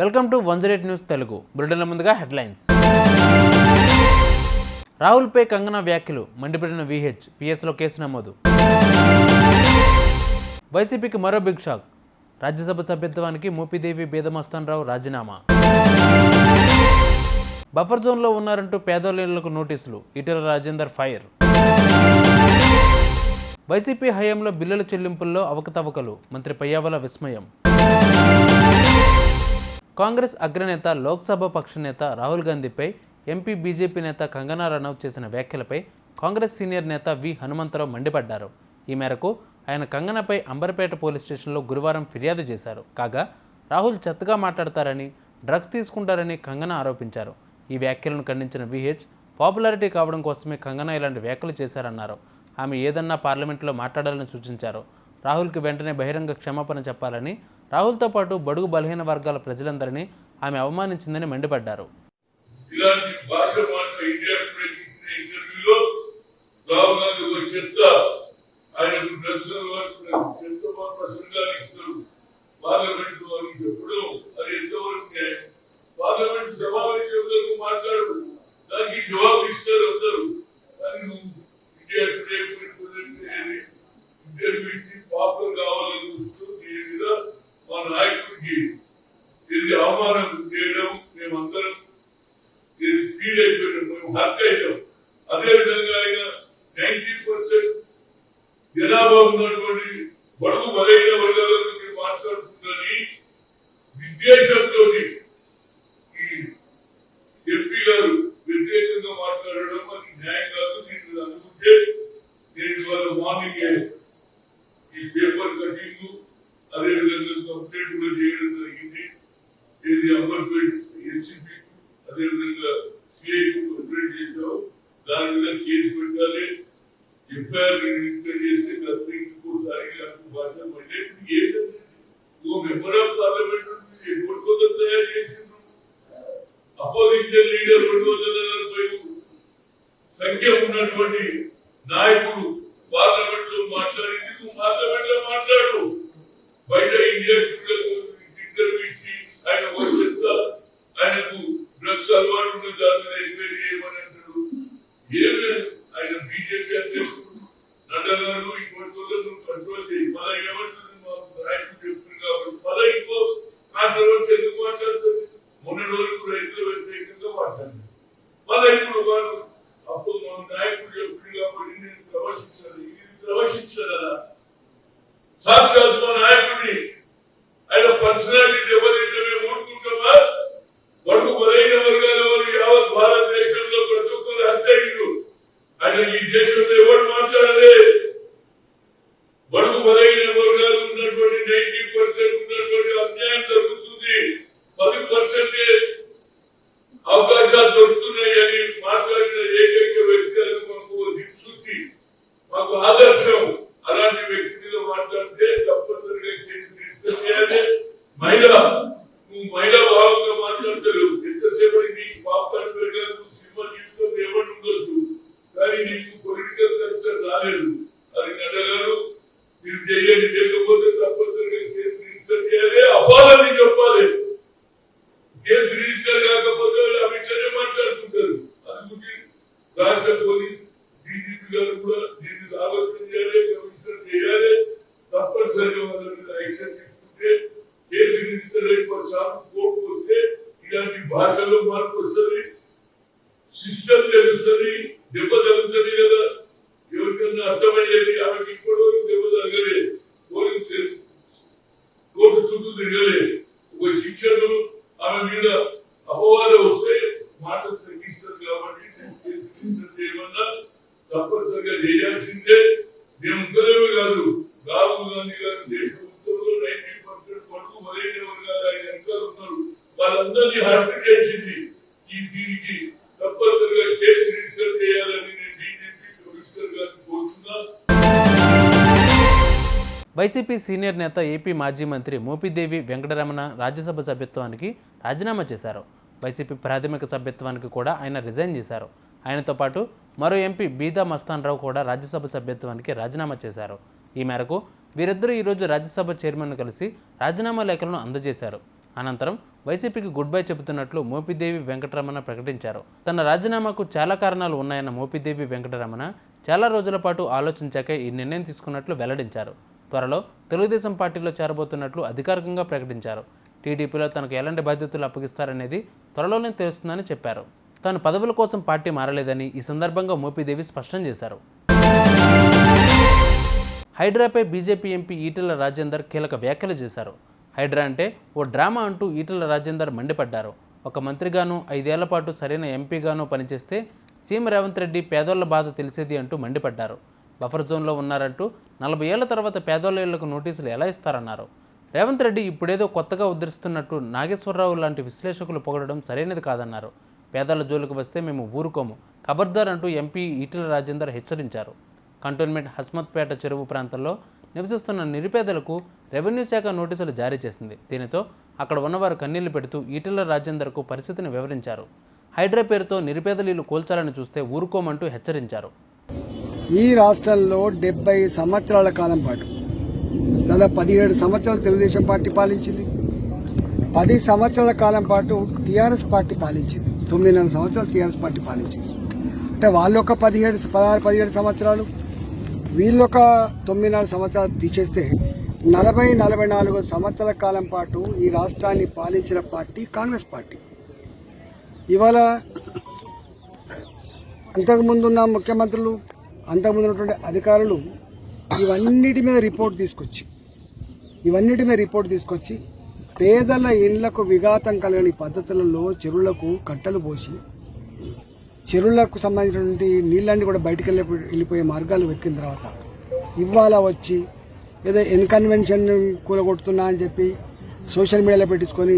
Welcome to one zero eight news Telugu. బులెటిన్ల ముందుగా headlines. రాహుల్పై Kangana వ్యాఖ్యలు మండిపడిన VH పిఎస్లో case నమోదు. వైసీపీకి మరో బిగ్ షాక్. రాజ్యసభ సభ్యత్వానికి మోపిదేవి బేదమస్తానరావు రాజీనామా. బఫర్ జోన్లో ఉన్నారంటూ పేదోళ్ళకు నోటీసులు ఈటెల రాజేందర్ ఫైర్. వైసీపీ హయాంలో బిల్లుల చెల్లింపుల్లో అవకతవకలు మంత్రి పయ్యావల విస్మయం. కాంగ్రెస్ అగ్రనేత లోక్సభ పక్ష నేత రాహుల్ గాంధీపై ఎంపీ బీజేపీ నేత కంగనా రనౌత్ చేసిన వ్యాఖ్యలపై కాంగ్రెస్ సీనియర్ నేత వి. హనుమంతరావు మండిపడ్డారు. ఈ మేరకు ఆయన కంగనపై అంబర్పేట పోలీస్ స్టేషన్లో గురువారం ఫిర్యాదు చేశారు. కాగా రాహుల్ చెత్తగా మాట్లాడతారని డ్రగ్స్ తీసుకుంటారని కంగన ఆరోపించారు. ఈ వ్యాఖ్యలను ఖండించిన విహెచ్ పాపులారిటీ కావడం కోసమే కంగనా ఇలాంటి వ్యాఖ్యలు చేశారన్నారు. ఆమె ఏదన్నా పార్లమెంట్లో మాట్లాడాలని సూచించారు. రాహుల్కి వెంటనే బహిరంగ క్షమాపణ చెప్పాలని రాహుల్తో పాటు బడుగు బలహీన వర్గాల ప్రజలందరినీ ఆమె అవమానించిందని మండిపడ్డారు. ఇలాంటి భాష మాట ఇంటర్వ్యూలో రాహుల్ గాంధీ ఒక చెత్త I'm on a డ్రగ్స్ అలవాటు ఉన్న దాని మీద ఎంక్వైరీ చేయమని అంటాడు ఏమి ఆయన బీజేపీ అధ్యక్షుడు నడ్డా గారు ఇంకోటి రోజులు కంట్రోల్ చేయి మళ్ళీ ఏమంటుంది మా నాయకుడు చెప్తుంది కాబట్టి మళ్ళీ ఇంకో కాంట్రవర్సీ ఎందుకు మాట్లాడుతుంది మొన్నటి వరకు రైతుల వ్యతిరేకంగా మాట్లాడింది మళ్ళీ ఇప్పుడు వారు అప్పుడు మన నాయకుడు చెప్తుంది కాబట్టి నేను ప్రవేశించాను ఇది ప్రవేశించారా సాక్షాత్ మా నాయకుడిని ఆయన పర్సనాలిటీ దెబ్బతింటే మేము ఊరుకుంటామా బడుగు బలైన వర్గాల వారు యావత్ భారతదేశంలో ప్రతి ఒక్కరు హత్యలు ఆయన ఈ దేశంలో ఎవరు మాట్లాడలే బడుగు బలైన వర్గాలు ఉన్నటువంటి నైన్టీ పర్సెంట్ ఉన్నటువంటి అన్యాయం జరుగుతుంది పది పర్సెంటే అవకాశాలు దొరుకుతున్నాయి అని మాట్లాడిన ఏకైక వ్యక్తి అది మాకు దిక్సూచి మాకు ఆదర్శం అలాంటి వ్యక్తి మీద మాట్లాడితే తప్పనిసరిగా కేసు రిజిస్టర్ చేయాలి మహిళ నువ్వు మహిళా భావంగా మాట్లాడతారు ఎంతసేపటి నీకు పాపకాలు పెరగాలి నువ్వు సినిమా జీవితం ఏమని ఉండొచ్చు కానీ నీకు పొలిటికల్ కల్చర్ రాలేదు అది నడగారు మీరు చేయండి లేకపోతే తప్పనిసరిగా కేసు రిజిస్టర్ చేయాలి అపాలని చెప్పాలి కేసు రిజిస్టర్ కాకపోతే వాళ్ళు ఆ విషయాన్ని మాట్లాడుతుంటారు అందుకే రాష్ట్ర పోలీస్ డీజీపీ గారు కూడా దీన్ని మీద ఆలోచన చేయాలి కమిషనర్ చేయాలి తప్పనిసరిగా వాళ్ళ మీద యాక్షన్ తీసుకుంటే కేసు రిజిస్టర్ అయిపోయి సాగు కోర్టుకు వస్తే ఇలాంటి భాషలో మార్పు వస్తుంది సిస్టమ్ తెలుస్తుంది దెబ్బ తగ్గుతుంది కదా ఎవరికన్నా అర్థమయ్యేది ఆమెకి ఇప్పటి వరకు దెబ్బ తగ్గలే పోలీసు కోర్టు చుట్టూ తిరగలే ఒక శిక్షను ఆమె మీద అపవాదం వస్తే మాట తగ్గిస్తారు కాబట్టి నేను కేసు రిజిస్టర్ చేయమన్నా తప్పనిసరిగా చేయాల్సిందే. మేము ముగ్గురమే కాదు. రాహుల్ గాంధీ గారు దేశం మొత్తంలో నైన్టీ పర్సెంట్ వరకు మొదలైన వర్గాలు ఆయన వెనకాల ఉన్నారు. వాళ్ళందరినీ హత్య చేసింది. ఈ దీనికి తప్పనిసరిగా కేసు రిజిస్టర్ చేయాలని నేను బీజేపీ కమిషనర్ గారిని కోరుతున్నా. వైసీపీ సీనియర్ నేత ఏపీ మాజీ మంత్రి మోపిదేవి వెంకటరమణ రాజ్యసభ సభ్యత్వానికి రాజీనామా చేశారు. వైసీపీ ప్రాథమిక సభ్యత్వానికి కూడా ఆయన రిజైన్ చేశారు. ఆయనతో పాటు మరో ఎంపీ బీదా మస్తాన్ రావు కూడా రాజ్యసభ సభ్యత్వానికి రాజీనామా చేశారు. ఈ మేరకు వీరిద్దరూ ఈరోజు రాజ్యసభ చైర్మన్ను కలిసి రాజీనామా లేఖలను అందజేశారు. అనంతరం వైసీపీకి గుడ్ బై చెబుతున్నట్లు మోపిదేవి వెంకటరమణ ప్రకటించారు. తన రాజీనామాకు చాలా కారణాలు ఉన్నాయన్న మోపిదేవి వెంకటరమణ చాలా రోజుల పాటు ఆలోచించాకే ఈ నిర్ణయం తీసుకున్నట్లు వెల్లడించారు. త్వరలో తెలుగుదేశం పార్టీలో చేరబోతున్నట్లు అధికారికంగా ప్రకటించారు. టీడీపీలో తనకు ఎలాంటి బాధ్యతలు అప్పగిస్తారనేది త్వరలోనే తెలుస్తుందని చెప్పారు. తాను పదవుల కోసం పార్టీ మారలేదని ఈ సందర్భంగా మోపిదేవి స్పష్టం చేశారు. హైడ్రాపై బీజేపీ ఎంపీ ఈటెల రాజేందర్ కీలక వ్యాఖ్యలు చేశారు. హైడ్రా అంటే ఓ డ్రామా అంటూ ఈటెల రాజేందర్ మండిపడ్డారు. ఒక మంత్రిగాను ఐదేళ్ళ పాటు సరైన ఎంపీగాను పనిచేస్తే సీఎం రేవంత్ రెడ్డి పేదోళ్ళ బాధ తెలిసేది అంటూ మండిపడ్డారు. బఫర్ జోన్లో ఉన్నారంటూ నలభై ఏళ్ళ తర్వాత పేదోళ్ళ ఇళ్ళకు నోటీసులు ఎలా ఇస్తారన్నారు. రేవంత్ రెడ్డి ఇప్పుడేదో కొత్తగా ఉద్ధరిస్తున్నట్టు నాగేశ్వరరావు లాంటి విశ్లేషకులు పొగడడం సరైనది కాదన్నారు. పేదల జోలికి వస్తే మేము ఊరుకోము. ఖబర్దార్ అంటూ ఎంపీ ఈటెల రాజేందర్ హెచ్చరించారు. కంటోన్మెంట్ హస్మత్పేట చెరువు ప్రాంతంలో నివసిస్తున్న నిరుపేదలకు రెవెన్యూ శాఖ నోటీసులు జారీ చేసింది. దీనితో అక్కడ ఉన్నవారు కన్నీళ్ళు పెడుతూ ఈటెల రాజేందర్కు పరిస్థితిని వివరించారు. హైడ్రా పేరుతో నిరుపేదలీలు కూల్చాలని చూస్తే ఊరుకోమంటూ హెచ్చరించారు. ఈ రాష్ట్రంలో డెబ్బై సంవత్సరాల కాలం పాటు దాదాపు పదిహేడు సంవత్సరాలు తెలుగుదేశం పార్టీ పాలించింది. పది సంవత్సరాల కాలం పాటు టీఆర్ఎస్ పార్టీ పాలించింది. తొమ్మిదిన్నర సంవత్సరాలు టీఆర్ఎస్ పార్టీ పాలించింది. అంటే వాళ్ళు ఒక పదిహేడు పదహారు పదిహేడు సంవత్సరాలు వీళ్ళు ఒక తొమ్మిదిన్నర సంవత్సరాలు తీసేస్తే నలభై నలభై నాలుగు సంవత్సరాల కాలం పాటు ఈ రాష్ట్రాన్ని పాలించిన పార్టీ కాంగ్రెస్ పార్టీ. ఇవాళ అంతకుముందున్న ముఖ్యమంత్రులు అంతకుముందు ఉన్నటువంటి అధికారులు ఇవన్నిటి మీద రిపోర్ట్ తీసుకొచ్చి ఇవన్నిటి మీద రిపోర్ట్ తీసుకొచ్చి పేదల ఇళ్ళకు విఘాతం కలగని పద్ధతులలో చెరువులకు కట్టలు పోసి చెరువులకు సంబంధించినటువంటి నీళ్ళన్నీ కూడా బయటకు వెళ్ళి వెళ్ళిపోయే మార్గాలు వెతికిన తర్వాత ఇవాళ వచ్చి ఏదో ఇన్కన్వెన్షన్ కూలగొడుతున్నా అని చెప్పి సోషల్ మీడియాలో పెట్టించుకొని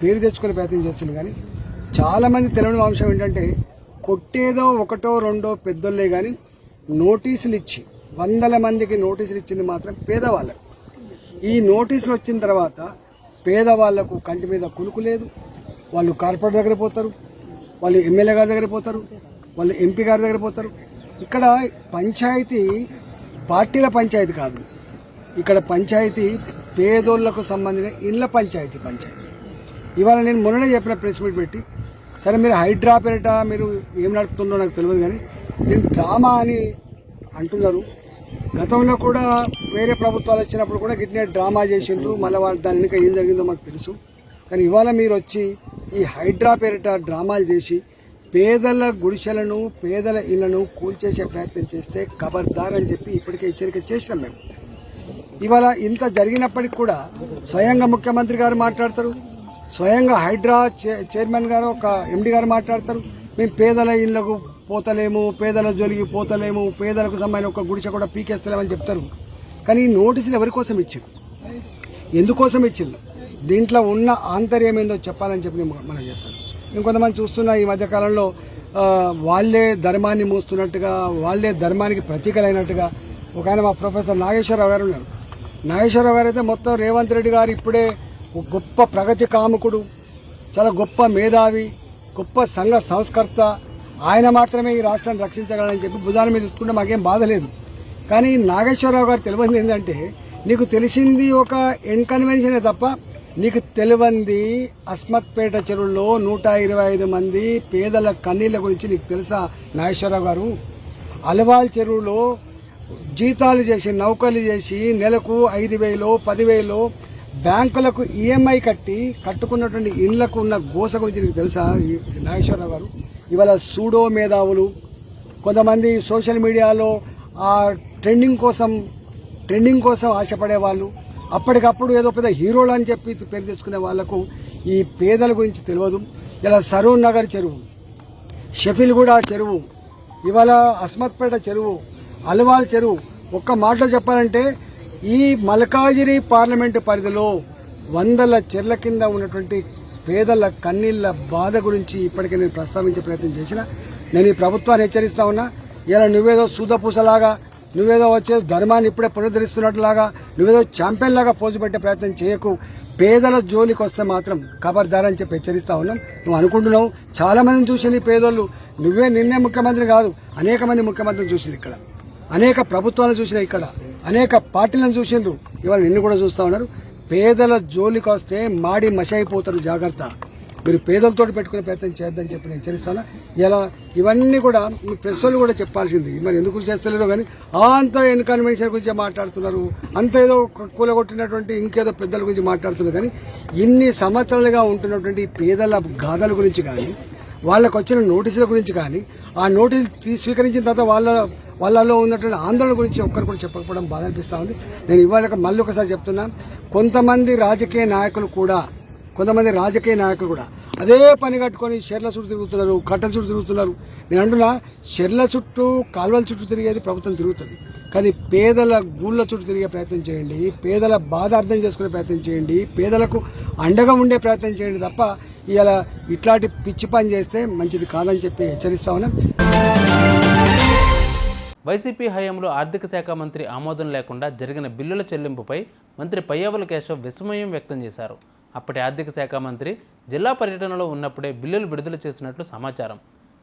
పేరు తెచ్చుకునే ప్రయత్నం చేస్తుంది కానీ చాలామంది తెలియని అంశం ఏంటంటే కొట్టేదో ఒకటో రెండో పెద్దోళ్ళే కానీ నోటీసులు ఇచ్చి వందల మందికి నోటీసులు ఇచ్చింది మాత్రం పేదవాళ్ళకు. ఈ నోటీసులు వచ్చిన తర్వాత పేదవాళ్ళకు కంటి మీద కునుకు లేదు. వాళ్ళు కార్పొరేట్ దగ్గర పోతారు వాళ్ళు ఎమ్మెల్యే గారి దగ్గర పోతారు వాళ్ళు ఎంపీ గారి దగ్గర పోతారు. ఇక్కడ పంచాయతీ పార్టీల పంచాయతీ కాదు. ఇక్కడ పంచాయతీ పేదోళ్ళకు సంబంధించిన ఇళ్ళ పంచాయతీ పంచాయతీ. ఇవాళ నేను మొన్ననే చెప్పిన ప్రెస్ మీట్ పెట్టి సరే మీరు హైడ్రా పేరిట మీరు ఏం నడుపుతుందో నాకు తెలియదు కానీ దీన్ని డ్రామా అని అంటున్నారు. గతంలో కూడా వేరే ప్రభుత్వాలు వచ్చినప్పుడు కూడా గిట్నే డ్రామా చేసిండ్రు. మళ్ళీ వాళ్ళు దాని వెనుక ఏం జరిగిందో మాకు తెలుసు. కానీ ఇవాళ మీరు వచ్చి ఈ హైడ్రా పేరిట డ్రామాలు చేసి పేదల గుడిసెలను పేదల ఇళ్ళను కూల్చేసే ప్రయత్నం చేస్తే ఖబర్దార్ అని చెప్పి ఇప్పటికే హెచ్చరిక చేసినాం మేము. ఇవాళ ఇంత జరిగినప్పటికి కూడా స్వయంగా ముఖ్యమంత్రి గారు మాట్లాడతారు. స్వయంగా హైడ్రా చైర్మన్ గారు ఒక ఎండి గారు మాట్లాడతారు. మేము పేదల ఇళ్ళకు పోతలేము పేదల జోలికి పోతలేము పేదలకు సంబంధించిన ఒక గుడిసె కూడా పీకేస్తలేమని చెప్తారు. కానీ ఈ నోటీసులు ఎవరి కోసం ఇచ్చారు? ఎందుకోసం ఇచ్చింది దీంట్లో ఉన్న ఆంతర్యం ఏందో చెప్పాలని చెప్పి నేను మనం చేస్తాను. ఇంకొంతమంది చూస్తున్నా ఈ మధ్యకాలంలో వాళ్ళే వాళ్ళే ధర్మాన్ని మోస్తున్నట్టుగా వాళ్ళే ధర్మానికి ప్రతీకలైనట్టుగా ఒక ఆయన మా ప్రొఫెసర్ నాగేశ్వరరావు గారు ఉన్నారు. నాగేశ్వరరావు గారు అయితే మొత్తం రేవంత్ రెడ్డి గారు ఇప్పుడే గొప్ప ప్రగతి కాముకుడు చాలా గొప్ప మేధావి గొప్ప సంఘ సంస్కర్త ఆయన మాత్రమే ఈ రాష్ట్రాన్ని రక్షించగలని చెప్పి భుజాల మీద తీసుకుంటే మాకేం బాధ లేదు. కానీ నాగేశ్వరరావు గారు తెలియంది ఏంటంటే నీకు తెలిసింది ఒక ఇన్కన్వెన్షనే తప్ప నీకు తెలియంది అస్మత్పేట చెరువులో నూట ఇరవై ఐదు మంది పేదల కన్నీళ్ళ గురించి నీకు తెలుసా నాగేశ్వరరావు గారు? అలవాల్ చెరువులో జీతాలు చేసి నౌకలు చేసి నెలకు ఐదు వేలు పదివేలు బ్యాంకులకు ఈఎంఐ కట్టి కట్టుకున్నటువంటి ఇళ్ళకు ఉన్న గోస గురించి నీకు తెలుసా నాగేశ్వరరావు గారు? ఇవాళ సూడో మేధావులు. కొంతమంది సోషల్ మీడియాలో ఆ ట్రెండింగ్ కోసం ట్రెండింగ్ కోసం ఆశపడే వాళ్ళు. అప్పటికప్పుడు ఏదో పెద్ద హీరోలు అని చెప్పి పేరు తెచ్చుకునే వాళ్ళకు ఈ పేదల గురించి తెలియదు. ఇలా సరూర్ నగర్ చెరువు షఫీల్గూడ చెరువు ఇవాళ అస్మత్పేట చెరువు అల్వాల్ చెరువు. ఒక్క మాటలో చెప్పాలంటే ఈ మల్కాజిరి పార్లమెంటు పరిధిలో వందల చెర్ల కింద ఉన్నటువంటి పేదల కన్నీళ్ళ బాధ గురించి ఇప్పటికే నేను ప్రస్తావించే ప్రయత్నం చేసిన. నేను ఈ ప్రభుత్వాన్ని హెచ్చరిస్తా ఉన్నా. ఇలా నువ్వేదో సూదపూసలాగా నువ్వేదో వచ్చే ధర్మాన్ని ఇప్పుడే పునరుద్ధరిస్తున్నట్లాగా నువ్వేదో ఛాంపియన్ లాగా పోజు పెట్టే ప్రయత్నం చేయకు. పేదల జోలికి వస్తే మాత్రం ఖబర్దార్ అని చెప్పి హెచ్చరిస్తా ఉన్నాం. నువ్వు అనుకుంటున్నావు. చాలా మందిని చూసింది పేదోళ్ళు. నువ్వే నిన్నే ముఖ్యమంత్రి కాదు. అనేక మంది ముఖ్యమంత్రిని చూసింది ఇక్కడ. అనేక ప్రభుత్వాలను చూసిన ఇక్కడ. అనేక పార్టీలను చూసిండ్రు. ఇవాళ నిన్ను కూడా చూస్తా ఉన్నారు. పేదల జోలికి వస్తే మాడి మషైపోతారు జాగ్రత్త. మీరు పేదలతో పెట్టుకునే ప్రయత్నం చేద్దని చెప్పి నేను చేస్తాను ఇలా ఇవన్నీ కూడా మీ ప్రెస్ వాళ్ళు కూడా చెప్పాల్సింది. మరి ఎందుకు చేస్తలేరో కానీ అంత ఇన్కన్వెన్షన్ గురించి మాట్లాడుతున్నారు. అంత ఏదో కూలగొట్టినటువంటి ఇంకేదో పెద్దల గురించి మాట్లాడుతున్నారు. కానీ ఇన్ని సంవత్సరాలుగా ఉంటున్నటువంటి పేదల గాథల గురించి కానీ వాళ్ళకు వచ్చిన నోటీసుల గురించి కానీ ఆ నోటీసులు తీ- స్వీకరించిన తర్వాత వాళ్ళ వాళ్ళలో ఉన్నటువంటి ఆందోళన గురించి ఒక్కరు కూడా చెప్పకపోవడం బాధ అనిపిస్తూ ఉంది. నేను ఇవాళ మళ్ళీ ఒకసారి చెప్తున్నా. కొంతమంది రాజకీయ నాయకులు కూడా కొంతమంది రాజకీయ నాయకులు కూడా అదే పని కట్టుకొని షెర్ల చుట్టూ తిరుగుతున్నారు కట్టల చుట్టూ తిరుగుతున్నారు. నేను అంటున్నా షెర్ల చుట్టూ కాల్వల చుట్టూ తిరిగేది ప్రభుత్వం తిరుగుతుంది. కానీ పేదల గూళ్ళ చుట్టూ తిరిగే ప్రయత్నం చేయండి పేదల బాధ అర్థం చేసుకునే ప్రయత్నం చేయండి పేదలకు అండగా ఉండే ప్రయత్నం చేయండి తప్ప ఇలా ఇట్లాంటి పిచ్చి పని చేస్తే మంచిది కాదని చెప్పి హెచ్చరిస్తా ఉన్నాం. వైసీపీ హయాంలో ఆర్థిక శాఖ మంత్రి ఆమోదం లేకుండా జరిగిన బిల్లుల చెల్లింపుపై మంత్రి పయ్యావుల కేశవ్ విస్మయం వ్యక్తం చేశారు. అప్పటి ఆర్థిక శాఖ మంత్రి జిల్లా పర్యటనలో ఉన్నప్పుడే బిల్లులు విడుదల చేసినట్లు సమాచారం.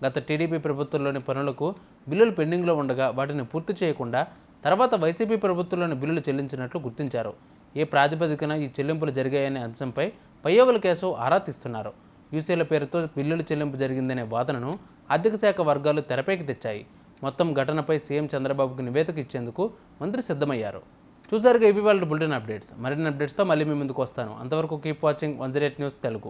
గత టీడీపీ ప్రభుత్వంలోని పనులకు బిల్లులు పెండింగ్లో ఉండగా వాటిని పూర్తి చేయకుండా తర్వాత వైసీపీ ప్రభుత్వంలోని బిల్లులు చెల్లించినట్లు గుర్తించారు. ఏ ప్రాతిపదికన ఈ చెల్లింపులు జరిగాయనే అంశంపై పయ్యవుల కేశవ్ ఆరా తీస్తున్నారు. యూసీల పేరుతో బిల్లుల చెల్లింపు జరిగిందనే వాదనను ఆర్థిక శాఖ వర్గాలు తెరపైకి తెచ్చాయి. మొత్తం ఘటనపై సీఎం చంద్రబాబుకు నివేదిక ఇచ్చేందుకు మంత్రి సిద్ధమయ్యారు. చూసారుగా ఏపీ వాళ్ళ బులెటిన్ అప్డేట్స్. మరిన్ని అప్డేట్స్తో మళ్ళీ మీ ముందుకు వస్తాను. అంతవరకు keep watching one zero eight news Telugu.